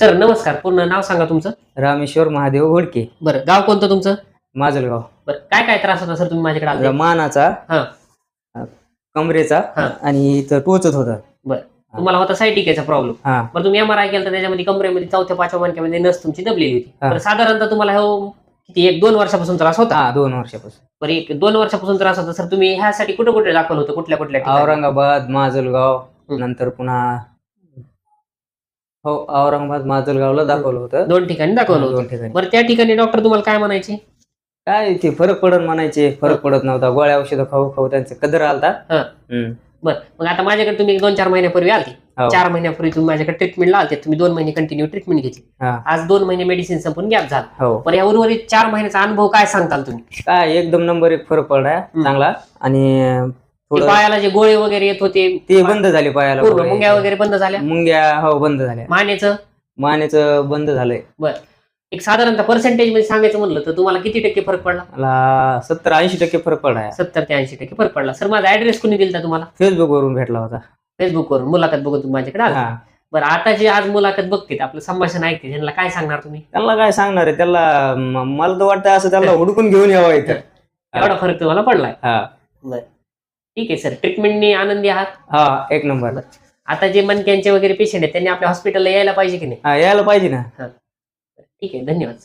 Sir नमस्कार. पूर्ण नाव सांगा तुमचं. रामेश्वर महादेव घोडके. बरं गाव कोणतं तुमचं? माजलगाव. बरं काय काय त्रास होता सर तुम्ही माझ्याकडे आले? मानाचा हा. अ, कमरेचा हा. आणि इथं टोचत होता. तुम्हाला होता सायटिकेचा प्रॉब्लेम हा. बरं तुम्ही एम आर आय केला तर त्याच्यामध्ये कमरेमध्ये चौथ्या पाचव्या मणक्यामध्ये नस तुमची दबलेली होती. हा. बरं साधारणतः तुम्हाला हो किती एक दोन वर्षापासून त्रास होता? हा दोन वर्षापासून. बरं एक दोन वर्षापासून त्रास होता सर तुम्ही ह्यासाठी कुठे कुठे दाखवलं होतं कुठल्या कुठल्या ठिकाणी? औरंगाबाद माजलगाव हम्म. नंतर पुन्हा हो औरंगाबाद माजलगावला दाखवलं होतं. दोन ठिकाणी दाखवलं होतं. दोन ठिकाणी. बरं त्या ठिकाणी डॉक्टर तुम्हाला काय म्हणायचे? काय ते फरक पडत म्हणायचे. फरक पडत नव्हता. गोळ्या औषधं खाऊ खाऊ त्यांचे कदर आलता. हा. हम्म. बरं मग आता माझ्याकडे तुम्ही एक दोन चार महिन्यापूर्वी आलते. हो. चार महिन्यापूर्वी तुम्ही माझ्याकडे ट्रीटमेंटला आलते. तुम्ही दोन महिने कंटिन्यू ट्रीटमेंट घेतली. हा. आज दोन महिने मेडिसिन संपून गॅप झाला. हो. पण या उर्वरित चार महिन्याचा अनुभव काय सांगताल तुम्ही? काय एकदम नंबर एक फरक पडलाय चांगला. आणि ते थोडं पायाला जे गोळे वगैरे येत होते ते बंद झाले पायाला पूर्ण गोळे. मुंग्या वगैरे बंद झाल्या? मुंग्या हो बंद झाल्या. मानेचं? मानेचं बंद झालंय. एक साधारणतः पर्सेंटेजमध्ये सांगायचं म्हणलं तर तुम्हाला किती टक्के फरक पडला? मला सत्तर ऐंशी टक्के फरक पडलाय सत्तर ते ऐंशी टक्के फरक पडला. सर माझा ऍड्रेस कोणी दिला तुम्हाला? फेसबुक वरून भेटला होता. फेसबुक वरून. मुलाखत बघून तुम्ही माझ्याकडे आला. हा. बरं आता जे आज मुलाखत बघते आपलं संभाषण ऐकते त्यांना काय सांगणार तुम्ही? त्याला काय सांगणार आहे? त्याला म- मला तर वाटतं असं त्याला हुडकून घेऊन यावं इथं. एवढा फरक तुम्हाला पडलाय. हा. ठीक आहे सर. ट्रीटमेंटने आनंदी आहात? हा एक नंबर. आता जे मनक्यांचे वगैरे पेशंट आहेत त्यांनी आपल्या हॉस्पिटलला यायला पाहिजे की नाही? हा यायला पाहिजे ना. ठीक आहे. धन्यवाद